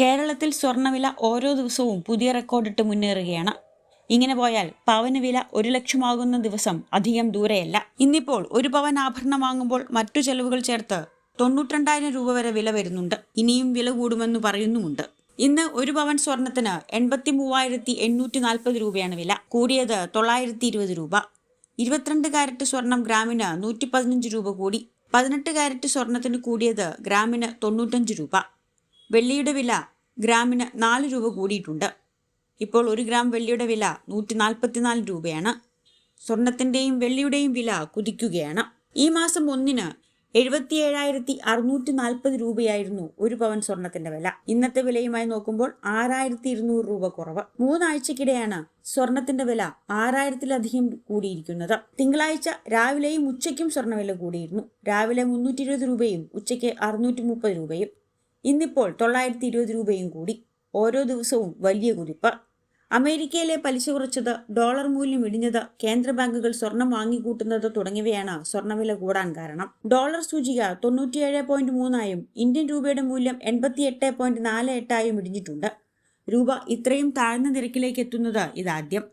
കേരളത്തിൽ സ്വർണവില ഓരോ ദിവസവും പുതിയ റെക്കോർഡിട്ട് മുന്നേറുകയാണ്. ഇങ്ങനെ പോയാൽ പവന് വില ഒരു ലക്ഷമാകുന്ന ദിവസം അധികം ദൂരെയല്ല. ഇന്നിപ്പോൾ ഒരു പവൻ ആഭരണം വാങ്ങുമ്പോൾ മറ്റു ചെലവുകൾ ചേർത്ത് തൊണ്ണൂറ്റിരണ്ടായിരം രൂപ വരെ വില വരുന്നുണ്ട്. ഇനിയും വില കൂടുമെന്ന് പറയുന്നുമുണ്ട്. ഇന്ന് ഒരു പവൻ സ്വർണത്തിന് എൺപത്തി മൂവായിരത്തി എണ്ണൂറ്റി നാൽപ്പത് രൂപയാണ് വില. കൂടിയത് തൊള്ളായിരത്തി ഇരുപത് രൂപ. ഇരുപത്തിരണ്ട് കാരറ്റ് സ്വർണം ഗ്രാമിന് നൂറ്റി പതിനഞ്ച് രൂപ കൂടി. പതിനെട്ട് കാരറ്റ് സ്വർണത്തിന് കൂടിയത് ഗ്രാമിന് തൊണ്ണൂറ്റഞ്ച് രൂപ. വെള്ളിയുടെ വില ഗ്രാമിന് നാല് രൂപ കൂടിയിട്ടുണ്ട്. ഇപ്പോൾ ഒരു ഗ്രാം വെള്ളിയുടെ വില നൂറ്റി നാൽപ്പത്തിനാല് രൂപയാണ്. സ്വർണത്തിന്റെയും വെള്ളിയുടെയും വില കുതിക്കുകയാണ്. ഈ മാസം ഒന്നിന് എഴുപത്തി ഏഴായിരത്തി അറുന്നൂറ്റി നാൽപ്പത് രൂപയായിരുന്നു ഒരു പവൻ സ്വർണത്തിന്റെ വില. ഇന്നത്തെ വിലയുമായി നോക്കുമ്പോൾ ആറായിരത്തി ഇരുന്നൂറ് രൂപ കുറവ്. മൂന്നാഴ്ചക്കിടെയാണ് സ്വർണത്തിന്റെ വില ആറായിരത്തിലധികം കൂടിയിരിക്കുന്നത്. തിങ്കളാഴ്ച രാവിലെയും ഉച്ചയ്ക്കും സ്വർണവില കൂടിയിരുന്നു. രാവിലെ മുന്നൂറ്റി രൂപയും ഉച്ചയ്ക്ക് അറുന്നൂറ്റി രൂപയും. ഇന്നിപ്പോൾ തൊള്ളായിരത്തി ഇരുപത് രൂപയും കൂടി ഓരോ ദിവസവും വലിയ കുതിപ്പ്. അമേരിക്കയിലെ പലിശ കുറച്ചത് ഡോളർ മൂല്യം ഇടിഞ്ഞത് കേന്ദ്ര ബാങ്കുകൾ സ്വർണം വാങ്ങിക്കൂട്ടുന്നത് തുടങ്ങിയവയാണ് സ്വർണവില കൂടാൻ കാരണം. ഡോളർ സൂചിക തൊണ്ണൂറ്റിയേഴ് പോയിന്റ് മൂന്നായും ഇന്ത്യൻ രൂപയുടെ മൂല്യം എൺപത്തിയെട്ട് പോയിന്റ് നാല് എട്ടായും ഇടിഞ്ഞിട്ടുണ്ട്. രൂപ ഇത്രയും താഴ്ന്ന നിരക്കിലേക്ക് എത്തുന്നത് ഇതാദ്യം.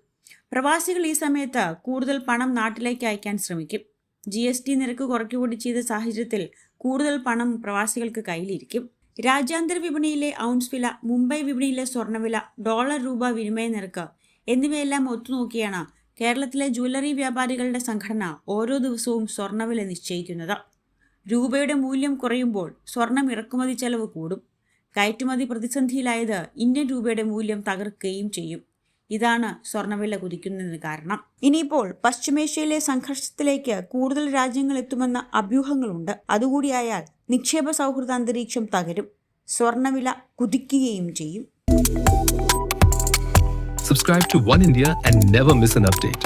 പ്രവാസികൾ ഈ സമയത്ത് കൂടുതൽ പണം നാട്ടിലേക്ക് അയക്കാൻ ശ്രമിക്കും. ജി എസ് ടി നിരക്ക് കുറയ്ക്കുകൂടി ചെയ്ത സാഹചര്യത്തിൽ കൂടുതൽ പണം പ്രവാസികൾക്ക് കയ്യിലിരിക്കും. രാജ്യാന്തര വിപണിയിലെ ഔൺസ് വില മുംബൈ വിപണിയിലെ സ്വർണവില ഡോളർ രൂപ വിനിമയ നിരക്ക് എന്നിവയെല്ലാം ഒത്തുനോക്കിയാണ് കേരളത്തിലെ ജ്വല്ലറി വ്യാപാരികളുടെ സംഘടന ഓരോ ദിവസവും സ്വർണവില നിശ്ചയിക്കുന്നത്. രൂപയുടെ മൂല്യം കുറയുമ്പോൾ സ്വർണം ഇറക്കുമതി ചെലവ് കൂടും. കയറ്റുമതി പ്രതിസന്ധിയിലായത് ഇന്ത്യൻ രൂപയുടെ മൂല്യം തകർക്കുകയും ചെയ്യും. ഇതാണ് സ്വർണവില കുതിക്കുന്നതിന് കാരണം. ഇനിയിപ്പോൾ പശ്ചിമേഷ്യയിലെ സംഘർഷത്തിലേക്ക് കൂടുതൽ രാജ്യങ്ങൾ എത്തുമെന്ന അഭ്യൂഹങ്ങളുണ്ട്. അതുകൂടിയായാൽ നിക്ഷേപ സൗഹൃദ അന്തരീക്ഷം തകരും. സ്വർണവില കുതിക്കുകയും ചെയ്യും. Subscribe to One India and never miss an update.